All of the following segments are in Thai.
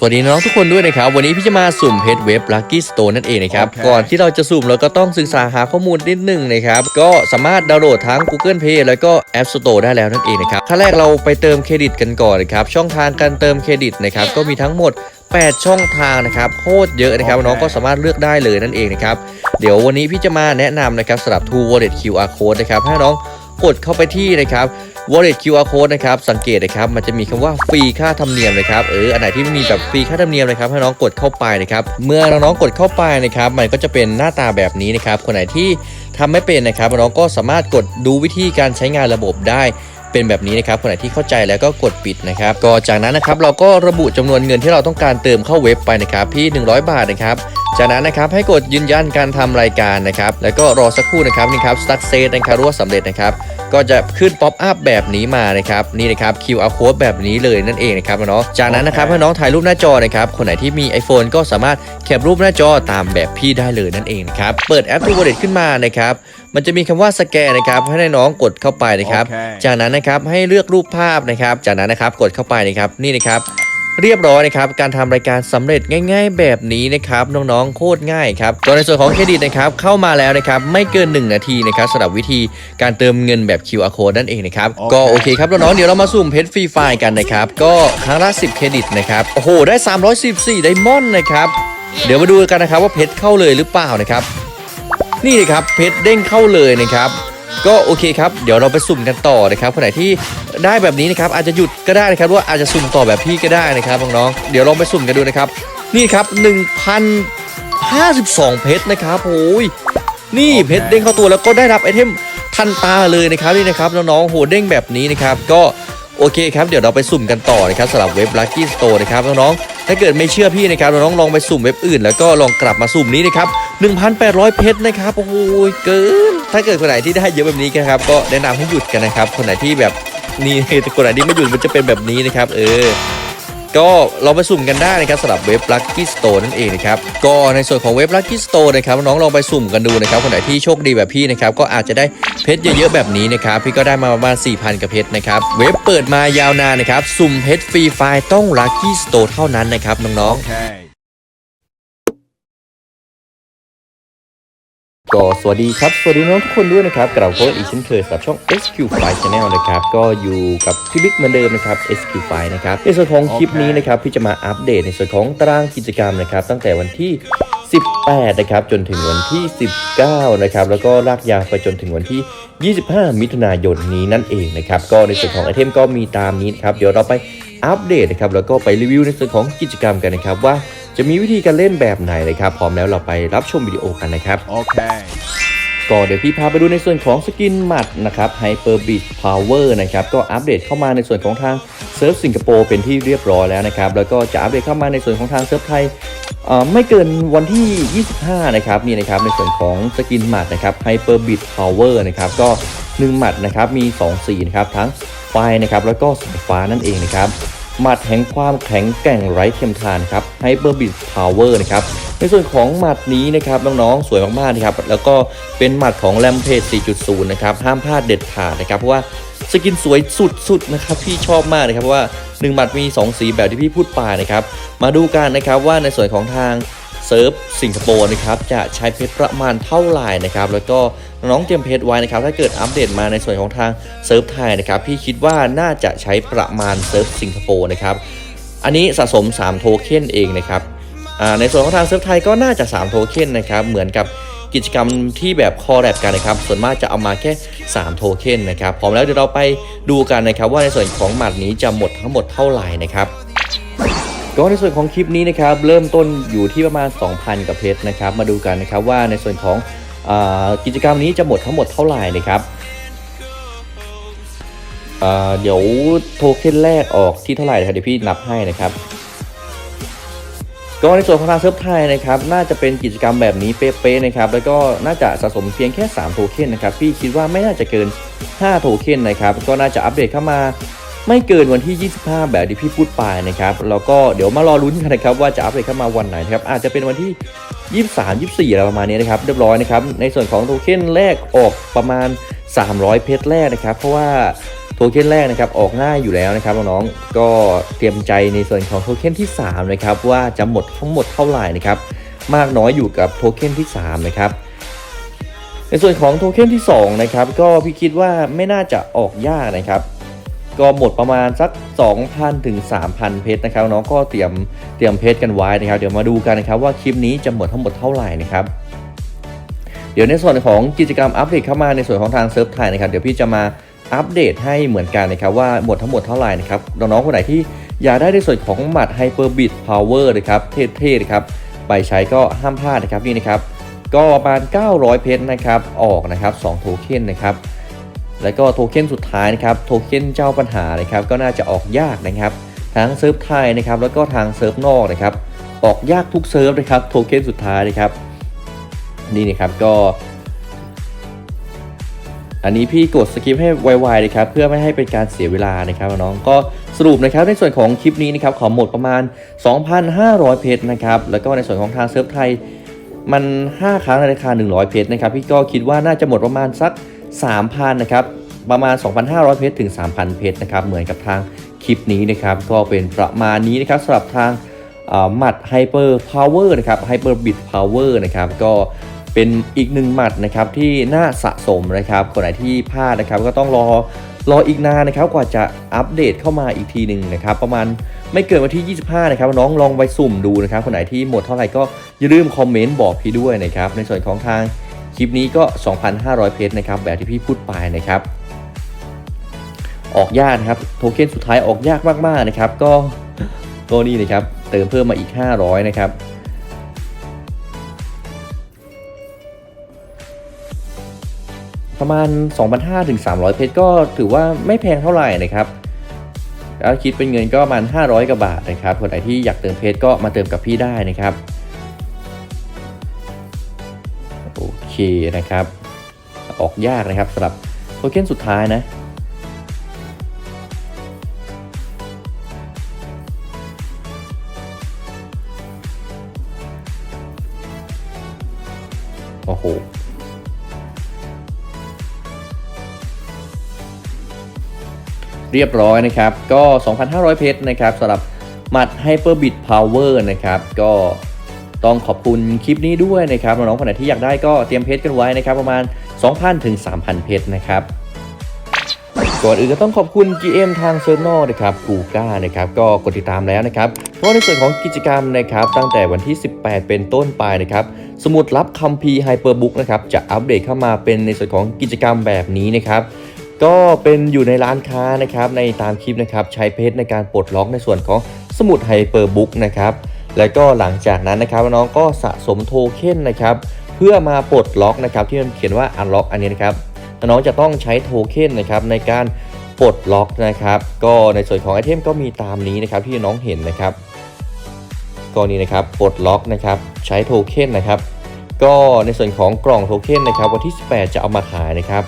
สวัสดีน้องๆทุกคนด้วยนะครับ วันนี้พี่จะมาสุ่มเพจเว็บ Lucky Store นั่นเองนะครับโอเคก่อนที่เราจะสุ่มเราก็ต้องศึกษาหาข้อมูลนิดหนึ่งนะครับ ก็สามารถดาวน์โหลดทั้ง Google Play แล้วก็ App Store ได้แล้วนั่นเองนะครับขั้นแรกเราไปเติมเครดิตกันก่อนนะครับ ช่องทางการเติมเครดิตนะครับก็มีทั้งหมด 8 ช่องทางนะครับโคตรเยอะนะครับโอเคน้องก็สามารถเลือกได้เลยนั่นเองนะครับเดี๋ยววันนี้พี่จะมาแนะนำนะครับสำหรับ True Wallet QR Code นะครับให้น้องกดเข้าไปที่นะครับ Wallet QR Code นะครับสังเกตนะครับมันจะมีคำว่าฟรีค่าธรรมเนียมนะครับเอออันไหนที่ไม่มีแบบฟรีค่าธรรมเนียมนะครับให้น้องกดเข้าไปนะครับเมื่อน้องกดเข้าไปนะครับมันก็จะเป็นหน้าตาแบบนี้นะครับคนไหนที่ทำไม่เป็นนะครับน้องก็สามารถกดดูวิธีการใช้งานระบบได้เป็นแบบนี้นะครับคนไหนที่เข้าใจแล้วก็กดปิดนะครับก็จากนั้นนะครับเราก็ระบุจำนวนเงินที่เราต้องการเติมเข้าเว็บไปนะครับที่ 100 บาทนะครับจากนั้นนะครับให้กดยืนยันการทำรายการนะครับแล้วก็รอสักครู่นะครับนี่ครับ success นะครับรู้ว่าสำเร็จนะครับ ก็จะขึ้นป๊อปอัพแบบนี้มานะครับนี่นะครับ QR code แบบนี้เลยนั่นเองนะครับน้องจากนั้นนะครับให้น้องถ่ายรูปหน้าจอนะครับคนไหนที่มี iPhone ก็สามารถแคปรูปหน้าจอตามแบบพี่ได้เลยนั่นเองนะครับเปิดแอป True Wallet ขึ้นมานะครับมันจะมีคำว่าสแกนนะครับให้น้องกดเข้าไปนะครับโอเคจากนั้นนะครับให้เลือกรูปภาพนะครับ จากนั้นนะครับกดเข้าไปนะครับนี่นะครับ เรียบร้อยนะครับการทำรายการสำเร็จง่าย ๆ แบบนี้นะครับน้องๆโคตรง่ายครับตัวในส่วนของเครดิตนะครับเข้ามาแล้วนะครับไม่เกิน 1 นาทีนะครับสำหรับวิธีการเติมเงินแบบ QR code นั่นเองนะครับโอเคก็โอเคครับน้องๆเดี๋ยวเรามาสุ่มเพชรฟรีไฟล์กันนะครับก็ครั้งละ10 เครดิตนะครับโอ้โหได้ 314ไดมอนด์นะครับเดี๋ยวมาดูกันนะครับว่าเพชรเข้าเลยหรือเปล่านะครับนี่เลยครับเพชรเด้งเข้าเลยนะครับ ก็โอเคครับ เดี๋ยวเราไปสุ่มกันต่อนะครับคนไหนที่ได้แบบนี้นะครับอาจจะหยุดก็ได้นะครับหรือว่าอาจจะสุ่มต่อแบบพี่ก็ได้นะครับน้องๆเดี๋ยวลองไปสุ่มกันดูนะครับ นี่ครับ1,052 เพชรนะครับโอ้ยนี่เคเพชรเด้งเข้าตัวแล้วก็ได้รับไอเทมทันตาเลยนะครับนี่นะครับน้องๆโหเด้งแบบนี้นะครับก็โอเคครับเดี๋ยวเราไปสุ่มกันต่อนะครับสำหรับเว็บ Lucky Store นะครับน้องๆถ้าเกิดไม่เชื่อพี่นะครับน้องๆลองไปสุ่มเว็บอื่น แล้วก็ลองกลับมาสุ่มนี้นะครับ1,800 เพชรนะครับโอ้โหเกิน ถ้าเกิดคนไหนที่ได้เยอะแบบนี้นะครับก็แนะนำให้หยุดกันนะครับ คนไหนที่แบบนี่คนไหนที่ไม่หยุดมันจะเป็นแบบนี้นะครับ เออ ก็เราไปสุ่มกันได้นะครับสำหรับเว็บ Lucky Store นั่นเองนะครับก็ในส่วนของเว็บ Lucky Store นะครับน้องลองไปสุ่มกันดูนะครับคนไหนที่โชคดีแบบพี่นะครับก็อาจจะได้เพชรเยอะๆแบบนี้นะครับพี่ก็ได้มาประมาณ4,000กับเพชรนะครับเว็บเปิดมายาวนานนะครับสุ่มเพชรฟรีไฟล์ต้อง Lucky Store เท่านั้นนะครับน้องๆ Okay. ก็สวัสดีครับ สวัสดีน้องทุกคนด้วยนะครับกลับมาพบอีกเช่นเคยสำหรับช่อง SQ5 Channel นะครับ ก็อยู่กับพี่บิ๊กเหมือนเดิมนะครับ SQ5 นะครับ ในส่วนของคลิปนี้นะครับพี่จะมาอัปเดตในส่วนของตารางกิจกรรมนะครับ ตั้งแต่วันที่ 18 นะครับ จนถึงวันที่ 19 นะครับ แล้วก็ลากยาวไปจนถึงวันที่ 25 มิถุนายนนี้นั่นเองนะครับ ก็ในส่วนของไอเทมก็มีตามนี้นะครับ เดี๋ยวเราไปอัปเดตนะครับ แล้วก็ไปรีวิวในส่วนของกิจกรรมกันนะครับว่า จะมีวิธีการเล่นแบบไหนนะครับ พร้อมแล้วเราไปรับชมวิดีโอกันนะครับ Okay. ก็เดี๋ยวพี่พาไปดูในส่วนของสกินหมัดนะครับ Hyper Beat Power นะครับ ก็อัปเดตเข้ามาในส่วนของทางเซิร์ฟสิงคโปร์เป็นที่เรียบร้อยแล้วนะครับ แล้วก็จะอัปเดตเข้ามาในส่วนของทางเซิร์ฟไทยเอ่อไม่เกินวันที่ 25 นะครับนี่นะครับในส่วนของสกินหมัดนะครับ Hyper Beat Power นะครับก็ 1 หมัดนะครับมี 2 สีนะครับทั้งไฟนะครับแล้วก็สายฟ้านั่นเองนะครับ หมัดแห่งความแข็งแกร่งไร้เทียมทานครับ Hyper Beat Power นะครับในส่วนของหมัดนี้นะครับน้องๆสวยมากๆนะครับแล้วก็เป็นหมัดของ Rampage 4.0 นะครับห้ามพลาดเด็ดขาดนะครับเพราะว่าสกินสวยสุดๆนะครับพี่ชอบมากนะครับเพราะว่า1หมัดมี 2 สีแบบที่พี่พูดไปนะครับมาดูกันนะครับว่าในส่วนของทางเซิร์ฟสิงคโปร์นะครับจะใช้เพชรประมาณเท่าไหร่นะครับแล้วก็ น้องเตรียมเพชรไว้นะครับถ้าเกิดอัปเดตมาในส่วนของทางเซิร์ฟไทยนะครับพี่คิดว่าน่าจะใช้ประมาณเซิร์ฟสิงคโปร์นะครับอันนี้สะสม 3 โทเค็นเองนะครับในส่วนของทางเซิร์ฟไทยก็น่าจะ 3 โทเค็นนะครับเหมือนกับกิจกรรมที่แบบคอแรบกันนะครับส่วนมากจะเอามาแค่ 3 โทเค็นนะครับพร้อมแล้วเดี๋ยวเราไปดูกันนะครับว่าในส่วนของหมัดนี้จะหมดทั้งหมดเท่าไหร่นะครับก็ในส่วนของคลิปนี้นะครับเริ่มต้นอยู่ที่ประมาณ 2,000 กับเพชรนะครับมาดูกันนะครับว่าในส่วนของ กิจกรรมนี้จะหมดทั้งหมดเท่าไหร่นะครับเดี๋ยวโทเค็นแรกออกที่เท่าไหร่นะครับเดี๋ยวพี่นับให้นะครับ ก็ในส่วนของทางเซิร์ฟไทยนะครับ น่าจะเป็นกิจกรรมแบบนี้เป๊ะๆนะครับ แล้วก็น่าจะสะสมเพียงแค่ 3 โทเค็นนะครับ พี่คิดว่าไม่น่าจะเกิน 5 โทเค็นนะครับ ก็น่าจะอัปเดตเข้ามา ไม่เกินวันที่ 25 แบบที่พี่พูดไปนะครับ แล้วก็เดี๋ยวมารอลุ้นกันนะครับว่าจะอัปเดตเข้ามาวันไหนนะครับ อาจจะเป็นวันที่ 23 24อะไรประมาณนี้นะครับ เรียบร้อยนะครับ ในส่วนของโทเค็นแรกออกประมาณ 300 เพชรแรกนะครับ เพราะว่าโทเค็นแรกนะครับออกง่ายอยู่แล้วนะครับน้องๆ ก็เตรียมใจในส่วนของโทเค็นที่ 3 นะครับ ว่าจะหมดทั้งหมดเท่าไหร่นะครับ มากน้อยอยู่กับโทเค็นที่ 3 นะครับในส่วนของโทเค็นที่2นะครับก็พี่คิดว่าไม่น่าจะออกยากนะครับ ก็หมดประมาณสัก 2,000ถึง3,000 เพชรนะครับน้องก็เตรียมเตรียมเพชรกันไว้นะครับ เดี๋ยวมาดูกันนะครับว่าคลิปนี้จะหมดทั้งหมดเท่าไหร่นะครับเดี๋ยวในส่วนของกิจกรรมอัปเดตเข้ามาในส่วนของทางเซิร์ฟไทยนะครับเดี๋ยวพี่จะมาอัปเดตให้เหมือนกันนะครับว่าหมดทั้งหมดเท่าไหร่นะครับน้องๆคนไหนที่อยากได้ในส่วนของหมัด Hyper Beat Power นะครับเท่ๆนะครับไปใช้ก็ห้ามพลาดนะครับนี่นะครับก็ประมาณ 900 เพชรนะครับออกนะครับ2โทเค็นนะครับ แล้วก็โทเค็นสุดท้ายนะครับโทเค็นเจ้าปัญหานะครับก็น่าจะออกยากนะครับ ทั้งเซิร์ฟไทยนะครับแล้วก็ทางเซิร์ฟนอกนะครับออกยากทุกเซิร์ฟนะครับโทเค็นสุดท้ายนะครับนี่นะครับก็ อันนี้พี่กดสกิปให้ไวๆเลยครับเพื่อไม่ให้เป็นการเสียเวลานะครับน้องก็สรุปนะครับในส่วนของคลิปนี้นะครับขอหมดประมาณ 2,500 เพชรนะครับแล้วก็ในส่วนของทางเซิร์ฟไทยมัน 5 ครั้งในราคา 100 เพชรนะครับพี่ก็คิดว่าน่าจะหมดประมาณสัก 3,000นะครับประมาณ 2,500 เพชรถึง 3,000 เพชรนะครับเหมือนกับทางคลิปนี้นะครับก็เป็นประมาณนี้นะครับสำหรับทางเอ่อหมัด Hyper Power นะครับ Hyper Bit Power นะครับก็เป็นอีกหนึ่งหมัดนะครับที่น่าสะสมนะครับคนไหนที่พลาดนะครับก็ต้องรอรออีกนานนะครับกว่าจะอัปเดตเข้ามาอีกทีหนึ่งนะครับประมาณไม่เกินวันที่ 25 นะครับน้องลองไปสุ่มดูนะครับคนไหนที่หมดเท่าไหร่ก็อย่าลืมคอมเมนต์บอกพี่ด้วยนะครับในส่วนของทาง คลิปนี้ก็ 2,500 เพชรนะครับแบบที่พี่พูดไปนะครับ ออกยากนะครับโทเค็นสุดท้ายออกยากมากๆนะครับ ก็ก็นี่นะครับเติมเพิ่มมาอีก 500 นะครับประมาณ 2,500 ถึง 300 เพชรก็ถือว่าไม่แพงเท่าไหร่นะครับ แล้วคิดเป็นเงินก็ประมาณ 500กว่าบาทนะครับ คนไหนที่อยากเติมเพชรก็มาเติมกับพี่ได้นะครับ นะครับ ออกยากนะครับสำหรับโทเค็นสุดท้ายนะโอ้โหเรียบร้อยนะครับ ก็ 2,500 เพชรนะครับสำหรับมัด Hyper Bit Power นะครับ ก็ ต้องขอบคุณคลิปนี้ด้วยนะครับน้องๆคนไหนที่อยากได้ก็เตรียมเพชรกันไว้นะครับประมาณ 2,000ถึง3,000 เพชรนะครับก่อนอื่นก็ต้องขอบคุณ GM ทางเซิร์ฟนอนะครับกูก้านะครับก็กดติดตามแล้วนะครับเพราะในส่วนของกิจกรรมนะครับตั้งแต่วันที่ 18 เป็นต้นไปนะครับสมุดลับคัมภีร์ไฮเปอร์บุ๊กนะครับจะอัปเดตเข้ามาเป็นในส่วนของกิจกรรมแบบนี้นะครับก็เป็นอยู่ในร้านค้านะครับในตามคลิปนะครับใช้เพชรในการปลดล็อกในส่วนของสมุดไฮเปอร์บุ๊กนะครับ แล้วก็หลังจากนั้นนะครับน้องก็สะสมโทเค็นนะครับเพื่อมาปลดล็อกนะครับที่มันเขียนว่า unlock อันนี้นะครับน้องจะต้องใช้โทเค็นนะครับในการปลดล็อกนะครับก็ในส่วนของไอเทมก็มีตามนี้นะครับที่น้องเห็นนะครับก็นี่นะครับปลดล็อกนะครับใช้โทเค็นนะครับก็ในส่วนของกล่องโทเค็นนะครับวันที่ 18 จะเอามาขายนะครับ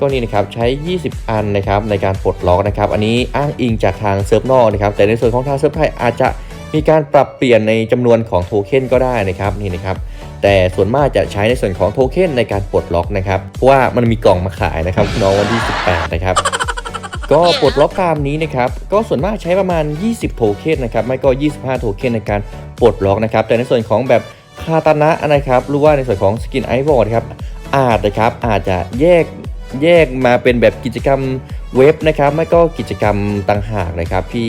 ก็นี่นะครับใช้ 20 อันนะครับในการปลดล็อกนะครับ อันนี้อ้างอิงจากทางเซิร์ฟนอกนะครับแต่ในส่วนของทางเซิร์ฟไทยอาจจะ มีการปรับเปลี่ยนในจำนวนของโทเค็นก็ได้นะครับนี่นะครับแต่ส่วนมากจะใช้ในส่วนของโทเค็นในการปลดล็อกนะครับเพราะว่ามันมีกล่องมาขายนะครับน้องวันที่ 18 นะครับก็ปลดล็อกตามนี้นะครับก็ส่วนมากใช้ประมาณ 20 โทเค็นนะครับไม่ก็ 25 โทเค็นในการปลดล็อกนะครับแต่ในส่วนของแบบคาตานะนะครับหรือว่าในส่วนของสกินไอวอร์ดครับอาจนะครับอาจจะแยกแยกมาเป็นแบบกิจกรรมเว็บนะครับไม่ก็กิจกรรมต่างหากนะครับพี่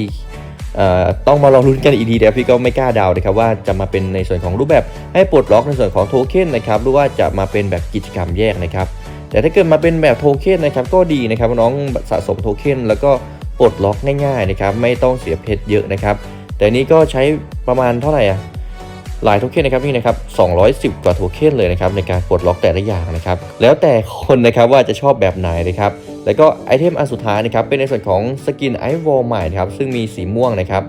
ต้องมาลองลุ้นกันอีกทีเดียวพี่ก็ไม่กล้าเดานะครับว่าจะมาเป็นในส่วนของรูปแบบให้ปลดล็อกในส่วนของโทเค็นนะครับหรือว่าจะมาเป็นแบบกิจกรรมแยกนะครับแต่ถ้าเกิดมาเป็นแบบโทเค็นนะครับก็ดีนะครับน้องสะสมโทเค็นแล้วก็ปลดล็อกง่ายๆนะครับไม่ต้องเสียเพชรเยอะนะครับแต่นี้ก็ใช้ประมาณเท่าไหร่อะหลายโทเค็นนะครับนี่นะครับ210 กว่าโทเค็นเลยนะครับในการปลดล็อกแต่ละอย่างนะครับแล้วแต่คนนะครับว่าจะชอบแบบไหนนะครับ แล้วก็ไอเทมอันสุดท้ายนะครับเป็นในส่วนของสกินไอวอลใหม่นะครับซึ่งมีสีม่วงนะครับ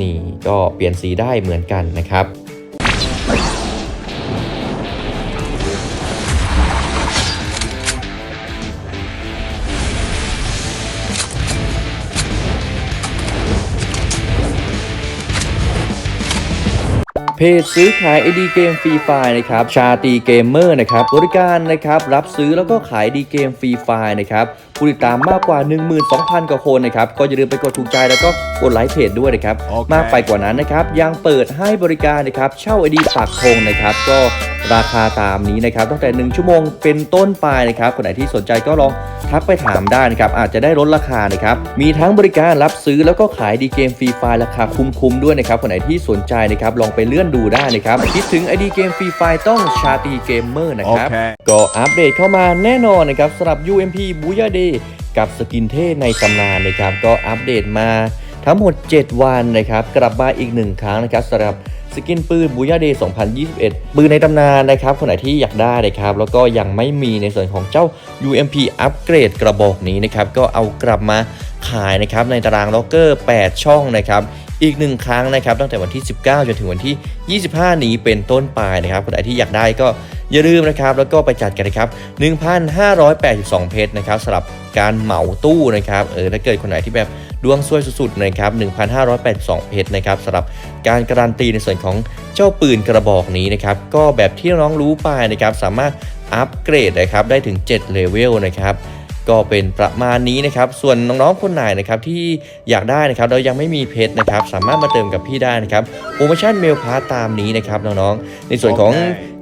นี่ก็เปลี่ยนสีได้เหมือนกันนะครับ เพจซื้อขาย ID เกมฟรีไฟนะครับชาตีเกมเมอร์นะครับบริการนะครับรับซื้อแล้วก็ขายดีเกมฟรีไฟนะครับพผู้ติดตามมากกว่า 12,000 กว่าคนนะครับก็อย่าลืมไปกดถูกใจแล้วก็กดไลค์เพจด้วยนะครับโอเคมากไปกว่านั้นนะครับยังเปิดให้บริการนะครับเช่าไอดีปากธงนะครับก็ ราคาตามนี้นะครับตั้งแต่ 1 ชั่วโมงเป็นต้นไปนะครับคนไหนที่สนใจก็ลองทักไปถามได้นะครับอาจจะได้ลดราคานะครับมีทั้งบริการรับซื้อแล้วก็ขายดีเกมฟรีไฟล์ราคาคุ้มๆด้วยนะครับคนไหนที่สนใจนะครับลองไปเลื่อนดูได้นะครับคิดถึงไอดีเกมฟรีไฟล์ต้องชาตีเกมเมอร์นะครับโอเคก็อัปเดตเข้ามาแน่นอนนะครับสำหรับ UMP b o o y a Day กับสกินเท่ในตำนานนะครับก็อัปเดตมาทั้งหมด 7 วันนะครับกลับมาอีกหนึ่งครั้งนะครับสำหรับ สกินปืน b o o y a Day 2021 ปืนในตำนานนะครับคนไหนที่อยากได้นะครับ แล้วก็ยังไม่มีในส่วนของเจ้า UMP อัปเกรดกระบอกนี้นะครับ ก็เอากลับมาขายนะครับในตารางล็อกเกอร์ 8 ช่องนะครับอีกหนึ่งครั้งนะครับตั้งแต่วันที่ 19 จนถึงวันที่ 25 นี้เป็นต้นไปนะครับคนไหนที่อยากได้ก็อย่าลืมนะครับ แล้วก็ไปจัดกันนะครับ 1,582 เพชรนะครับสำหรับการเหมาตู้นะครับเออถ้าเกิดคนไหนที่แบบ ดวงซวยสุดๆนะครับ 1,582 เพชรนะครับสำหรับการการันตีในส่วนของเจ้าปืนกระบอกนี้นะครับ ก็แบบที่น้องรู้ไปนะครับสามารถอัปเกรดนะครับได้ถึง7เลเวลนะครับก็เป็นประมาณนี้นะครับ ส่วนน้องๆ คนไหนนะครับที่อยากได้นะครับเรายังไม่มีเพชรนะครับ สามารถมาเติมกับพี่ได้นะครับ โปรโมชั่นเมลพาตามนี้นะครับน้องๆ ในส่วนของ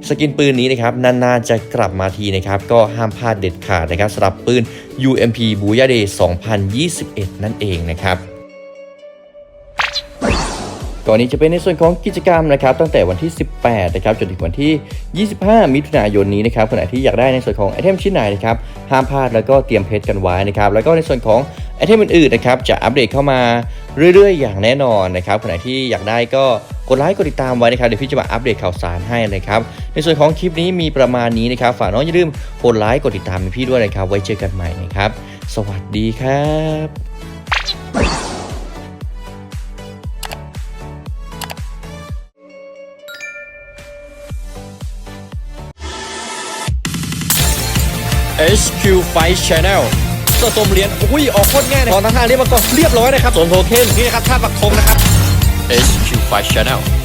สกินปืนนี้นะครับนานๆจะกลับมาทีนะครับก็ห้ามพลาดเด็ดขาดนะครับสำหรับปืน UMP b o o y a Day 2021 นั่นเองนะครับก่อนนี้จะเป็นในส่วนของกิจกรรมนะครับตั้งแต่วันที่ 18 นะครับจนถึงวันที่ 25 มิถุนายนนี้นะครับคนไหนที่อยากได้ในส่วนของไอเทมชิ้นไหนนะครับห้ามพลาดแล้วก็เตรียมเพชรกันไว้นะครับแล้วก็ในส่วนของไอเทมอื่นๆนะครับจะอัปเดตเข้ามาเรื่อยๆ อย่างแน่นอนนะครับคนไหนที่อยากได้ก็ ดไลค์กดติดตามไว้นะครับเดี๋ยวพี่จะมาอัปเดตข่าวสารให้นะครับในส่วนของคลิปนี้มีประมาณนี้นะครับฝากน้องอย่าลืมกดไลค์กดติดตามให้พี่ด้วยนะครับ ไว้เจอกันใหม่นะครับ สวัสดีครับ HQ Fight Channel สะสมเหรียญอุ้ย ออกโคตรง่ายเลยตอนทางทางนี้มันก็เรียบร้อยนะครับส่วนโทเค็นนี่นะครับท่าปักธงนะครับ HQ Fight Channel